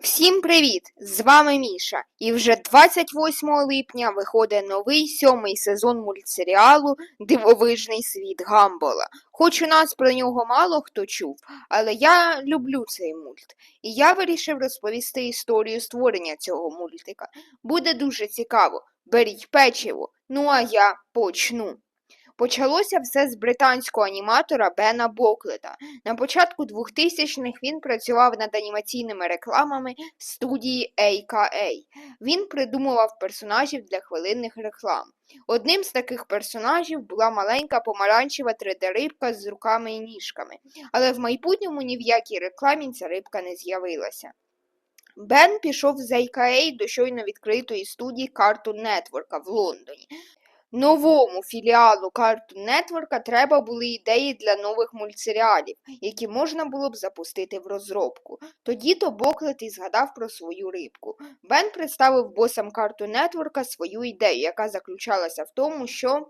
Всім привіт! З вами Міша. І вже 28 липня виходить новий сьомий сезон мультсеріалу Дивовижний світ Гамбола. Хоч у нас про нього мало хто чув, але я люблю цей мульт. І я вирішив розповісти історію створення цього мультика. Буде дуже цікаво. Беріть печиво. Ну а я почну. Почалося все з британського аніматора Бена Боклета. На початку 2000-х він працював над анімаційними рекламами в студії AKA. Він придумував персонажів для хвилинних реклам. Одним з таких персонажів була маленька помаранчева 3D-рибка з руками і ніжками, але в майбутньому ні в якій рекламі ця рибка не з'явилася. Бен пішов з AKA до щойно відкритої студії Cartoon Network в Лондоні. Новому філіалу Cartoon Network треба були ідеї для нових мультсеріалів, які можна було б запустити в розробку. Тоді то Боклет і згадав про свою рибку. Бен представив босам Cartoon Network свою ідею, яка заключалася в тому, що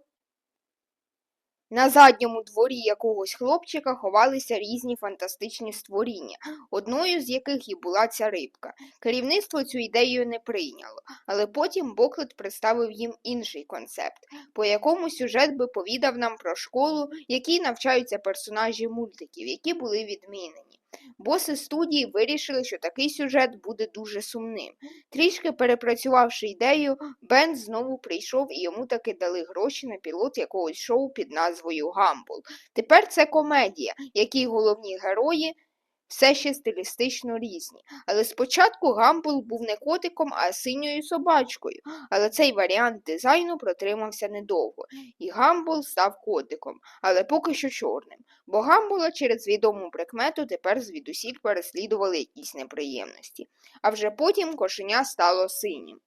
на задньому дворі якогось хлопчика ховалися різні фантастичні створіння, одною з яких і була ця рибка. Керівництво цю ідею не прийняло, але потім Боклет представив їм інший концепт, по якому сюжет би повідав нам про школу, якій навчаються персонажі мультиків, які були відмінені. Боси студії вирішили, що такий сюжет буде дуже сумним. Трішки перепрацювавши ідею, Бен знову прийшов і йому таки дали гроші на пілот якогось шоу під назвою Гамбл. Тепер це комедія, якій головні герої все ще стилістично різні. Але спочатку Гамбл був не котиком, а синьою собачкою. Але цей варіант дизайну протримався недовго, і Гамбл став котиком, але поки що чорним. Бо Гамбула через відому прикмету тепер звідусіль переслідували якісь неприємності. А вже потім кошеня стало синім.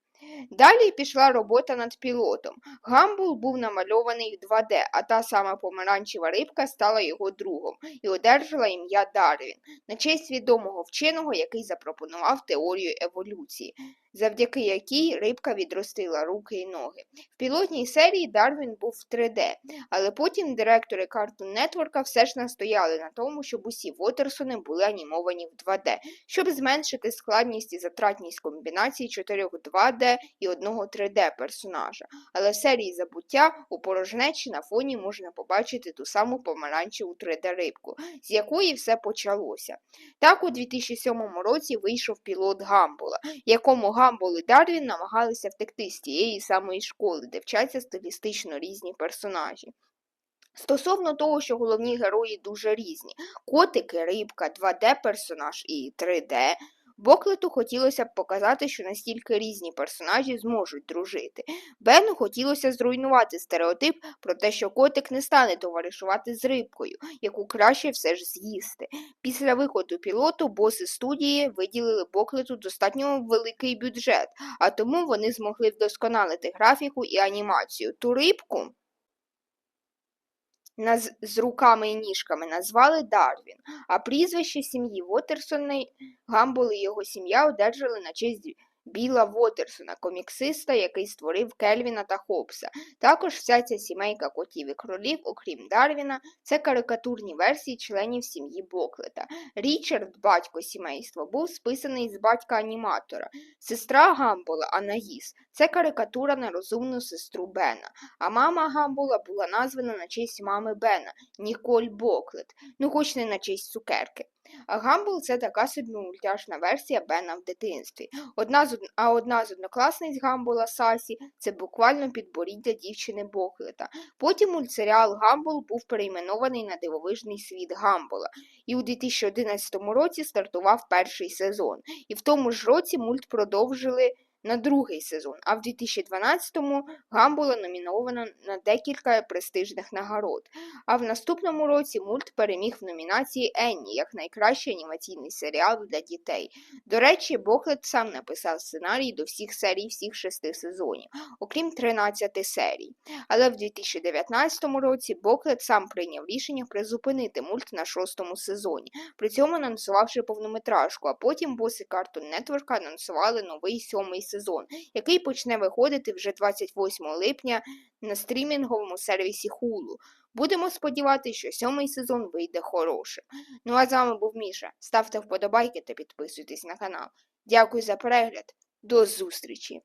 Далі пішла робота над пілотом. Гамбул був намальований в 2D, а та сама помаранчева рибка стала його другом і одержала ім'я Дарвін на честь відомого вченого, який запропонував теорію еволюції, завдяки якій рибка відростила руки і ноги. В пілотній серії Дарвін був в 3D, але потім директори Cartoon Network все ж настояли на тому, щоб усі Вотерсони були анімовані в 2D, щоб зменшити складність і затратність комбінації чотирьох 2D і одного 3D персонажа. Але в серії забуття у порожнечі на фоні можна побачити ту саму помаранчеву 3D-рибку, з якої все почалося. Так у 2007 році вийшов пілот Гамбула, якому Гамбул і Дарвін намагалися втекти з тієї самої школи, де вчаться стилістично різні персонажі. Стосовно того, що головні герої дуже різні котики, рибка, 2D-персонаж і 3D, Боклету хотілося б показати, що настільки різні персонажі зможуть дружити. Бену хотілося зруйнувати стереотип про те, що котик не стане товаришувати з рибкою, яку краще все ж з'їсти. Після виходу пілоту боси студії виділили Боклету достатньо великий бюджет, а тому вони змогли вдосконалити графіку і анімацію. Ту рибку. З руками і ніжками назвали Дарвін, а прізвище сім'ї Вотерсона Гамбол і його сім'я одержали на честь Біла Вотерсона, коміксиста, який створив Кельвіна та Хопса. Також вся ця сімейка котів і кролів, окрім Дарвіна, це карикатурні версії членів сім'ї Боклета. Річард, батько сімейства, був списаний з батька аніматора. Сестра Гамбола, Анаїс, це карикатура на розумну сестру Бена. А мама Гамбола була названа на честь мами Бена Ніколь Боклет, ну хоч не на честь цукерки. Гамбл це така собі мультяшна версія Бена в дитинстві. Одна з, А одна з однокласниць Гамбола Сасі це буквально підборіддя дівчини Боклета. Потім мультсеріал Гамбол був перейменований на дивовижний світ Гамбола, І у 2011 році стартував перший сезон. І в тому ж році мульт продовжили на другий сезон, а в 2012-му Гамбула номінована на декілька престижних нагород. А в наступному році мульт переміг в номінації Енні як найкращий анімаційний серіал для дітей. До речі, Боклет сам написав сценарій до всіх серій всіх шести сезонів, окрім 13 серій. Але в 2019 році Боклет сам прийняв рішення призупинити мульт на шостому сезоні, при цьому анонсувавши повнометражку, а потім боси Cartoon Network анонсували новий сьомий сезон сезон, який почне виходити вже 28 липня на стрімінговому сервісі Hulu. Будемо сподіватися, що сьомий сезон вийде хорошим. Ну а з вами був Міша. Ставте вподобайки та підписуйтесь на канал. Дякую за перегляд. До зустрічі!